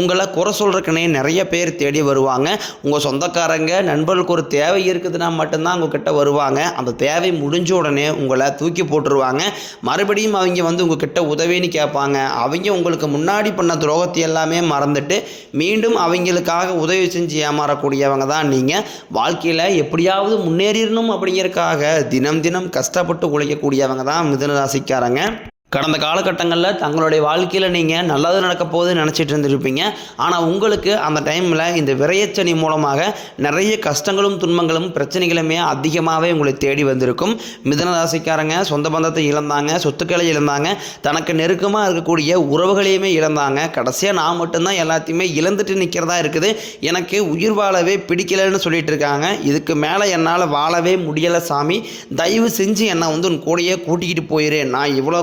உங்களை குறை சொல்கிறக்குனே நிறைய பேர் தேடி வருவாங்க. உங்கள் சொந்தக்காரங்க நண்பர்களுக்கு ஒரு தேவை இருக்குதுன்னா மட்டும்தான் உங்ககிட்ட வருவாங்க. அந்த தேவை முடிஞ்ச உடனே உங்களை தூக்கி போட்டுருவாங்க. மறுபடியும் அவங்க வந்து உங்ககிட்ட உதவின்னு கேட்பாங்க. அவங்க உங்களுக்கு முன்னாடி பண்ண துரோகத்தை எல்லாமே மறந்துட்டு மீண்டும் அவங்களுக்காக உதவி செஞ்சு ஏமாறக்கூடியவங்க தான் நீங்கள் வாழ்க்கையில் எப்படியாவது முன்னேறிடணும் அப்படிங்கிறக்காக தினம் தினம் கஷ்டப்பட்டு உழைக்கக்கூடியவங்க தான் மிதுன ராசிக்காரங்க கடந்த காலகட்டங்களில் தங்களுடைய வாழ்க்கையில் நீங்கள் நல்லது நடக்க போகுது நினச்சிட்டு இருந்திருப்பீங்க. ஆனால் உங்களுக்கு அந்த டைமில் இந்த விரையச்சனி மூலமாக நிறைய கஷ்டங்களும் துன்பங்களும் பிரச்சனைகளுமே அதிகமாகவே உங்களை தேடி வந்திருக்கும். மிதன ராசிக்காரங்க சொந்த பந்தத்தை இழந்தாங்க சொத்துக்களை இழந்தாங்க தனக்கு நெருக்கமாக இருக்கக்கூடிய உறவுகளையுமே இழந்தாங்க. கடைசியாக நான் மட்டும்தான் எல்லாத்தையுமே இழந்துட்டு நிற்கிறதா இருக்குது. எனக்கு உயிர் வாழவே பிடிக்கலைன்னு சொல்லிட்டு இருக்காங்க. இதுக்கு மேலே என்னால் வாழவே முடியலை சாமி. தயவு செஞ்சு என்னை வந்து உன் கூடையே கூட்டிக்கிட்டு போயிரு. நான் இவ்வளோ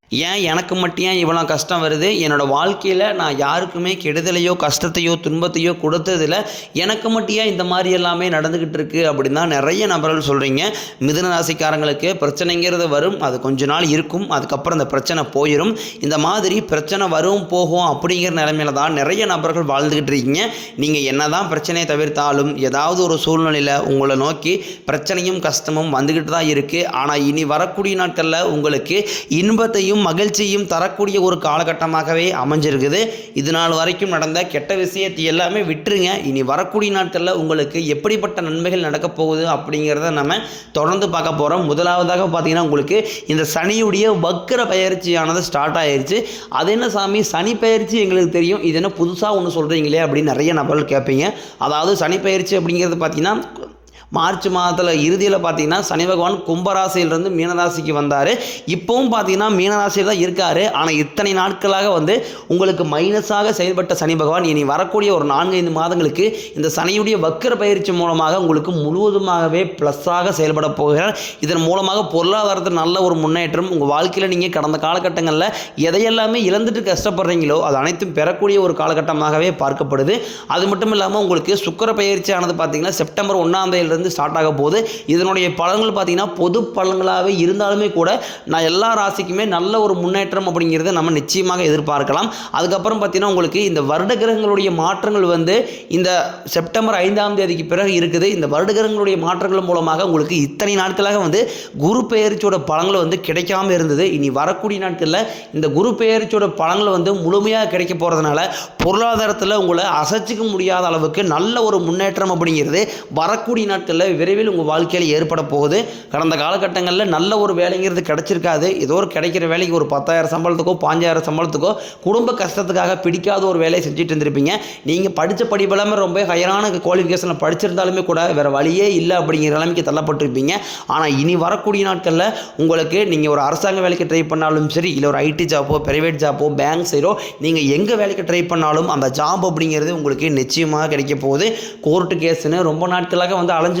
ஏன் எனக்கு மட்டும் ஏன் இவ்வளோ கஷ்டம் வருது? என்னோட வாழ்க்கையில் நான் யாருக்குமே கெடுதலையோ கஷ்டத்தையோ துன்பத்தையோ கொடுத்ததில் எனக்கு மட்டும் ஏன் இந்த மாதிரி எல்லாமே நடந்துக்கிட்டு இருக்குது அப்படின்னு நிறைய நபர்கள் சொல்கிறீங்க மிதுன ராசிக்காரங்களுக்கு பிரச்சனைங்கிறது வரும் அது கொஞ்ச நாள் இருக்கும் அதுக்கப்புறம் அந்த பிரச்சனை போயிடும் இந்த மாதிரி பிரச்சனை வரும் போகும் அப்படிங்கிற நிலைமையில தான் நிறைய நபர்கள் வாழ்ந்துக்கிட்டு இருக்கீங்க. நீங்கள் என்ன தான் பிரச்சனையை தவிர்த்தாலும் ஏதாவது ஒரு சூழ்நிலையில் உங்களை நோக்கி பிரச்சனையும் கஷ்டமும் வந்துக்கிட்டு தான் இருக்குது ஆனால் இனி வரக்கூடிய நாட்களில் உங்களுக்கு இன்பத்தையும் மகிழ்ச்சியும் தரக்கூடிய ஒரு காலகட்டமாகவே அமைஞ்சிருக்குது. இது நாள் வரைக்கும் நடந்த கெட்ட விஷயத்தை எல்லாமே விட்டுருங்க. இனி வரக்கூடிய நாட்களில் உங்களுக்கு எப்படிப்பட்ட நன்மைகள் நடக்கப் போகுது அப்படிங்கிறத நம்ம தொடர்ந்து பார்க்க போகிறோம் முதலாவதாக பார்த்தீங்கன்னா உங்களுக்கு இந்த சனியுடைய வக்கர பயிற்சியானது ஸ்டார்ட் ஆயிடுச்சு அது என்ன சாமி? சனி பயிற்சி எங்களுக்கு தெரியும். இது என்ன புதுசாக ஒன்று சொல்கிறீங்களே அப்படின்னு நிறைய நபர்கள் கேட்பீங்க. அதாவது சனி பயிற்சி அப்படிங்கிறது பார்த்தீங்கன்னா மார்ச் மாதத்தில் இறுதியில் பார்த்தீங்கன்னா சனி பகவான் கும்பராசியிலிருந்து மீனராசிக்கு வந்தார். இப்போவும் பார்த்தீங்கன்னா மீனராசியில் தான் இருக்கார். ஆனால் இத்தனை நாட்களாக வந்து உங்களுக்கு மைனஸாக செயல்பட்ட சனி பகவான் இனி வரக்கூடிய ஒரு நான்கு ஐந்து மாதங்களுக்கு இந்த சனியுடைய வக்கர பயிற்சி மூலமாக உங்களுக்கு முழுவதுமாகவே ப்ளஸ்ஸாக செயல்பட போகிறார். இதன் மூலமாக பொருளாதாரத்தில் நல்ல ஒரு முன்னேற்றம் உங்கள் வாழ்க்கையில் நீங்கள் கடந்த காலகட்டங்களில் எதையெல்லாமே இழந்துட்டு கஷ்டப்படுறீங்களோ அது அனைத்தும் பெறக்கூடிய ஒரு காலகட்டமாகவே பார்க்கப்படுது. அது மட்டும் இல்லாமல் உங்களுக்கு சுக்கர பயிற்சியானது பார்த்தீங்கன்னா செப்டம்பர் ஒன்றாம் தேதியிலிருந்து இருந்து ஸ்டார்ட் ஆக போகுது. இதனுடைய பலன்கள் பார்த்தீங்கன்னா பொது பலன்களாகவே இருந்தாலுமே கூட நான் எல்லா ராசிக்குமே நல்ல ஒரு முன்னேற்றம் அப்படிங்கிறத நம்ம நிச்சயமாக எதிர்பார்க்கலாம். அதுக்கப்புறம் பார்த்தீங்கன்னா உங்களுக்கு இந்த வருட கிரகங்களுடைய மாற்றங்கள் வந்து இந்த செப்டம்பர் ஐந்தாம் தேதிக்கு பிறகு இருக்குது. இந்த வருட கிரகங்களுடைய மாற்றங்கள் மூலமாக உங்களுக்கு இத்தனை நாட்களாக வந்து குரு பெயர்ச்சியோட பலன்கள் வந்து கிடைக்காம இருந்தது. இனி வரக்கூடிய நாட்களில் இந்த குரு பெயர்ச்சியோட பலன்கள் வந்து முழுமையாக கிடைக்க போகிறதுனால பொருளாதாரத்தில் உங்களை அசைச்சிக்க முடியாத அளவுக்கு நல்ல ஒரு முன்னேற்றம் அப்படிங்கிறது வரக்கூடிய நாட்கள் நாட்களில் விரைவில் உங்கள் வாழ்க்கையில் ஏற்பட போகுது. கடந்த காலகட்டங்களில் நல்ல ஒரு வேலைங்கிறது கிடச்சிருக்காது. ஏதோ ஒரு கிடைக்கிற வேலைக்கு ஒரு பத்தாயிரம் சம்பளத்துக்கோ பாஞ்சாயிரம் சம்பளத்துக்கோ குடும்ப கஷ்டத்துக்காக பிடிக்காத ஒரு வேலையை செஞ்சுட்டு இருந்திருப்பீங்க. நீங்கள் படித்த படிப்பெல்லாமே ரொம்ப ஹையரான குவாலிஃபிகேஷனில் படிச்சிருந்தாலுமே கூட வேறு வழியே இல்லை அப்படிங்கிற நிலைமைக்கு தள்ளப்பட்டிருப்பீங்க. ஆனால் இனி வரக்கூடிய நாட்களில் உங்களுக்கு நீங்கள் ஒரு அரசாங்க வேலைக்கு ட்ரை பண்ணாலும் சரி இல்லை ஒரு ஐடி ஜாப்போ ப்ரைவேட் ஜாப்போ பேங்க் சைடோ நீங்கள் எங்கே வேலைக்கு ட்ரை பண்ணாலும் அந்த ஜாப் அப்படிங்கிறது உங்களுக்கு நிச்சயமாக கிடைக்க போகுது. கோர்ட்டு கேஸ்னு ரொம்ப நாட்களாக வந்து அலைஞ்சு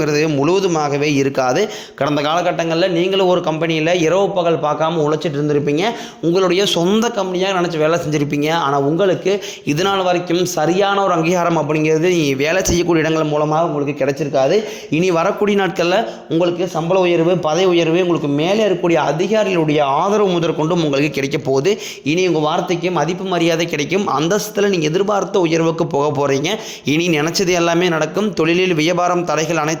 தொந்தரவுங்கிறது முழுவதுமாகவே இருக்காது. கடந்த காலகட்டங்களில் நீங்களும் ஒரு கம்பெனியில் இரவு பகல் பார்க்காம உழைச்சிட்டு இருந்திருப்பீங்க. உங்களுடைய சொந்த கம்பெனியாக நினச்சி வேலை செஞ்சுருப்பீங்க. ஆனால் உங்களுக்கு இது நாள் வரைக்கும் சரியான ஒரு அங்கீகாரம் அப்படிங்கிறது நீ வேலை செய்யக்கூடிய இடங்கள் மூலமாக உங்களுக்கு கிடைச்சிருக்காது. இனி வரக்கூடிய நாட்களில் உங்களுக்கு சம்பள உயர்வு பதவி உயர்வு உங்களுக்கு மேலே இருக்கக்கூடிய அதிகாரிகளுடைய ஆதரவு முதற்கொண்டும் உங்களுக்கு கிடைக்க போகுது. இனி உங்கள் வார்த்தைக்கு மதிப்பு மரியாதை கிடைக்கும். அந்தஸ்தில் நீங்கள் எதிர்பார்த்த உயர்வுக்கு போக போகிறீங்க இனி நினச்சது எல்லாமே நடக்கும். தொழிலில் வியாபாரம் தடைகள் அனைத்து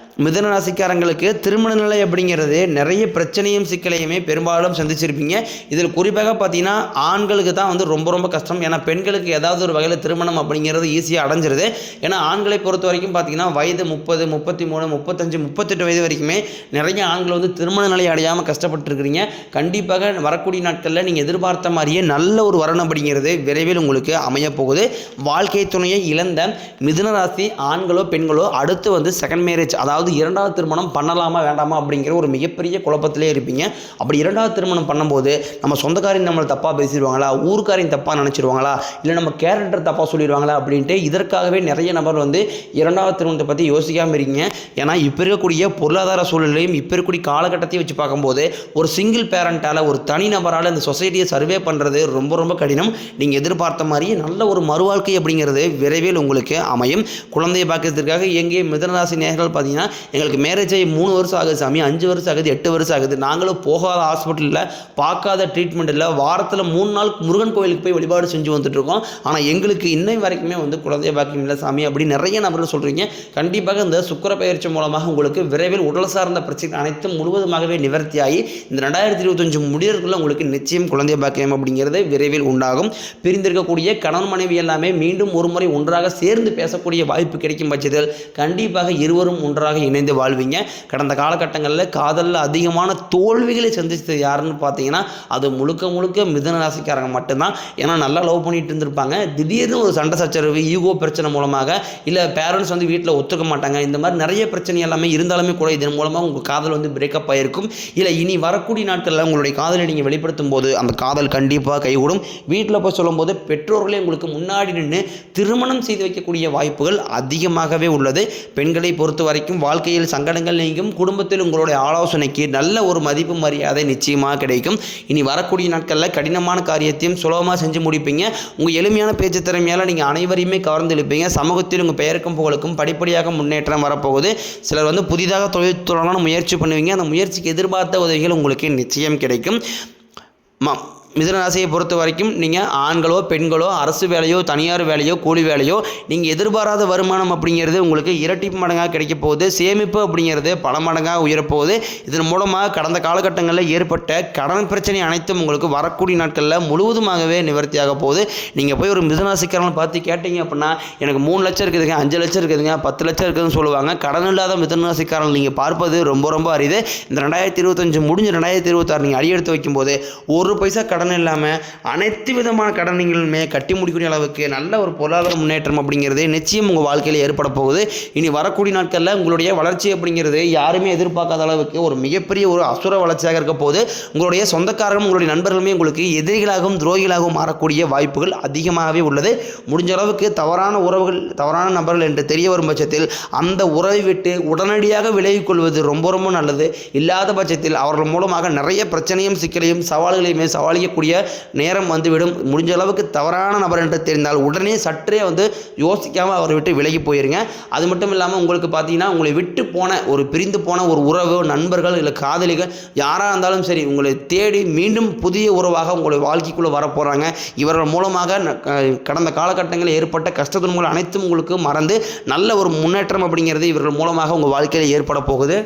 மிதன ராசிக்காரங்களுக்கு திருமண நிலை அப்படிங்கிறது நிறைய பிரச்சனையும் சிக்கலையுமே பெரும்பாலும் சந்திச்சிருப்பீங்க. இதில் குறிப்பாக பார்த்தீங்கன்னா ஆண்களுக்கு தான் வந்து ரொம்ப ரொம்ப கஷ்டம். ஏன்னா பெண்களுக்கு ஏதாவது ஒரு வகையில் திருமணம் அப்படிங்கிறது ஈஸியாக அடைஞ்சிருது. ஏன்னா ஆண்களை பொறுத்த வரைக்கும் பார்த்தீங்கன்னா வயது முப்பது முப்பத்தி மூணு முப்பத்தஞ்சு முப்பத்தெட்டு வயது வரைக்குமே நிறைய ஆண்கள் வந்து திருமண நிலை அடையாமல் கஷ்டப்பட்டுருக்கிறீங்க. கண்டிப்பாக வரக்கூடிய நாட்களில் நீங்கள் எதிர்பார்த்த மாதிரியே நல்ல ஒரு வரணும் அப்படிங்கிறது விரைவில் உங்களுக்கு அமையப் போகுது. வாழ்க்கை துணையை இழந்த மிதுன ராசி ஆண்களோ பெண்களோ அடுத்து வந்து செகண்ட் மேரேஜ் அதாவது இரண்டாவது திருமணம் பண்ணலாமா வேண்டாமா அப்படிங்கிற ஒரு மிகப்பெரிய குழப்பத்திலே இருப்பீங்க. அப்படி இரண்டாவது திருமணம் பண்ணும்போது நம்ம சொந்தக்காரையும் நம்மளை தப்பாக பேசிடுவாங்களா ஊருக்காரையும் தப்பாக நினச்சிடுவாங்களா இல்லை நம்ம கேரக்டர் தப்பாக சொல்லிடுவாங்களா அப்படின்ட்டு இதற்காகவே நிறைய நபர் வந்து இரண்டாவது திருமணத்தை பற்றி யோசிக்காமல் இருக்கீங்க. ஏன்னா இப்போ இருக்கக்கூடிய பொருளாதார சூழ்நிலையும் இப்போ இருக்கக்கூடிய காலகட்டத்தையும் வச்சு பார்க்கும்போது ஒரு சிங்கிள் பேரண்ட்டால் ஒரு தனி நபரால் இந்த சொசைட்டியை சர்வே பண்ணுறது ரொம்ப ரொம்ப கடினம். நீங்கள் எதிர்பார்த்த மாதிரியே நல்ல ஒரு மறுவாழ்க்கை அப்படிங்கிறது விரைவில் உங்களுக்கு அமையும். குழந்தையை பார்க்கறதுக்காக எங்கே மிதனராசி நேர்கள் பார்த்தீங்கன்னா எங்களுக்கு மேரேஜ் ஆகி மூணு வருஷம் ஆகுது சாமி அஞ்சு வருஷம் ஆகுது எட்டு வருஷம் ஆகுது. நாங்களும் போகாத ஹாஸ்பிட்டலில் பார்க்காத ட்ரீட்மெண்ட் இல்லை. வாரத்தில் மூணு நாள் முருகன் கோயிலுக்கு போய் வழிபாடு செஞ்சு வந்துட்டுருக்கோம் ஆனால் எங்களுக்கு இன்னை வரைக்குமே வந்து குழந்தைய பாக்கியம் இல்லை சாமி அப்படின்னு நிறைய நபர்கள் சொல்கிறீங்க கண்டிப்பாக இந்த சுக்கர பயிற்சி மூலமாக உங்களுக்கு விரைவில் உடல் சார்ந்த பிரச்சனை அனைத்தும் முழுவதுமாகவே நிவர்த்தியாகி இந்த ரெண்டாயிரத்தி இருபத்தஞ்சு முடியறதுக்குள்ள உங்களுக்கு நிச்சயம் குழந்தைய பாக்கியம் அப்படிங்கிறது விரைவில் உண்டாகும். பிரிந்திருக்கக்கூடிய கணவன் மனைவி எல்லாமே மீண்டும் ஒரு முறை ஒன்றாக சேர்ந்து பேசக்கூடிய வாய்ப்பு கிடைக்கும் பட்சத்தில் கண்டிப்பாக இருவரும் ஒன்றாக இணைந்து வாழ்வீங்க. கடந்த காலகட்டங்களில் காதலில் அதிகமான தோல்விகளை சந்திச்சது யாருன்னு பார்த்தீங்கன்னா அது முழுக்க முழுக்க மிதன ராசிக்காரங்க மட்டும்தான். ஏன்னா நல்லா லவ் பண்ணிட்டு இருந்திருப்பாங்க. திடீர்னு ஒரு சண்டை சச்சரவு ஈகோ பிரச்சனை மூலமாக இல்லை பேரண்ட்ஸ் வந்து வீட்டில் ஒத்துக்க மாட்டாங்க. இந்த மாதிரி நிறைய பிரச்சனை எல்லாமே இருந்தாலுமே கூட இதன் மூலமாக உங்கள் காதல் வந்து பிரேக்கப் ஆகிருக்கும் இல்லை இனி வரக்கூடிய நாட்களில் உங்களுடைய காதலை நீங்கள் வெளிப்படுத்தும் போது அந்த காதல் கண்டிப்பாக கைகூடும். வீட்டில் போய் சொல்லும்போது பெற்றோர்களே உங்களுக்கு முன்னாடி நின்று திருமணம் செய்து வைக்கக்கூடிய வாய்ப்புகள் அதிகமாகவே உள்ளது. பெண்களை பொறுத்த வரைக்கும் வாழ்க்கையில் சங்கடங்கள் நீங்கும் குடும்பத்தில் உங்களுடைய ஆலோசனைக்கு நல்ல ஒரு மதிப்பு மரியாதை நிச்சயமாக கிடைக்கும். இனி வரக்கூடிய நாட்களில் கடினமான காரியத்தையும் சுலபமாக செஞ்சு முடிப்பீங்க. உங்கள் எளிமையான பேச்சு திறமையால் நீங்கள் அனைவரையுமே கவர்ந்து இழுப்பீங்க சமூகத்தில் உங்கள் பெயருக்கும் புகழுக்கும் படிப்படியாக முன்னேற்றம் வரப்போகுது. சிலர் வந்து புதிதாக தொழில் முயற்சி பண்ணுவீங்க. அந்த முயற்சிக்கு எதிர்பார்த்த உதவிகள் உங்களுக்கு நிச்சயம் கிடைக்கும். ம மிதனராசியை பொறுத்த வரைக்கும் நீங்கள் ஆண்களோ பெண்களோ அரசு வேலையோ தனியார் வேலையோ கூலி வேலையோ நீங்கள் எதிர்பாராத வருமானம் அப்படிங்கிறது உங்களுக்கு இரட்டிப்பு மடங்காக கிடைக்க போகுது. சேமிப்பு அப்படிங்கிறது பல மடங்காக உயரப்போகுது. இதன் மூலமாக கடந்த காலகட்டங்களில் ஏற்பட்ட கடன் பிரச்சனை அனைத்தும் உங்களுக்கு வரக்கூடிய நாட்களில் முழுவதுமாகவே நிவர்த்தியாக போகுது. நீங்கள் போய் ஒரு மிதனராசிக்காரன் பார்த்து கேட்டீங்க அப்படின்னா எனக்கு மூணு லட்சம் இருக்குதுங்க அஞ்சு லட்சம் இருக்குதுங்க பத்து லட்சம் இருக்குதுன்னு சொல்லுவாங்க. கடன் இல்லாத மிதனராசிக்காரன் நீங்கள் பார்ப்பது ரொம்ப ரொம்ப அரிது. இந்த ரெண்டாயிரத்தி இருபத்தஞ்சு முடிஞ்சு ரெண்டாயிரத்தி இருபத்தாறு நீங்கள் அடியெடுத்து வைக்கும்போது ஒரு பைசா கடன் கடன் இல்லாமல் அனைத்து விதமான கடன்களுமே கட்டி முடிக்கக்கூடிய அளவுக்கு நல்ல ஒரு பொருளாதார முன்னேற்றம் அப்படிங்கிறது நிச்சயம் உங்கள் வாழ்க்கையில் ஏற்பட போகுது. இனி வரக்கூடிய நாட்களில் உங்களுடைய வளர்ச்சி அப்படிங்கிறது யாருமே எதிர்பார்க்காத அளவுக்கு ஒரு மிகப்பெரிய ஒரு அசுர வளர்ச்சியாக இருக்க போது உங்களுடைய சொந்தக்காரரும் உங்களுடைய நண்பர்களுமே உங்களுக்கு எதிரிகளாகவும் துரோகிகளாகவும் மாறக்கூடிய வாய்ப்புகள் அதிகமாகவே உள்ளது. முடிஞ்ச அளவுக்கு தவறான உறவுகள் தவறான நபர்கள் என்று தெரிய வரும் பட்சத்தில் அந்த உறவை விட்டு உடனடியாக விலகிக் கொள்வது ரொம்ப ரொம்ப நல்லது. இல்லாத பட்சத்தில் அவர்கள் மூலமாக நிறைய பிரச்சனையும் சிக்கலையும் சவால்களையுமே சவாலிக்க அடையக்கூடிய நேரம் வந்துவிடும். முடிஞ்ச அளவுக்கு தவறான நபர் என்று தெரிந்தால் உடனே சற்றே வந்து யோசிக்காமல் அவரை விட்டு விலகி போயிருங்க. அது மட்டும் இல்லாமல் உங்களுக்கு பார்த்தீங்கன்னா உங்களை விட்டு போன ஒரு பிரிந்து போன ஒரு உறவு நண்பர்கள் இல்லை காதலிகள் யாராக இருந்தாலும் சரி உங்களை தேடி மீண்டும் புதிய உறவாக உங்களுடைய வாழ்க்கைக்குள்ளே வரப்போகிறாங்க இவர்கள் மூலமாக கடந்த காலகட்டங்களில் ஏற்பட்ட கஷ்ட துன்பங்கள் அனைத்தும் உங்களுக்கு மறந்து நல்ல ஒரு முன்னேற்றம் அப்படிங்கிறது இவர்கள் மூலமாக உங்கள் வாழ்க்கையில் ஏற்பட போகுது.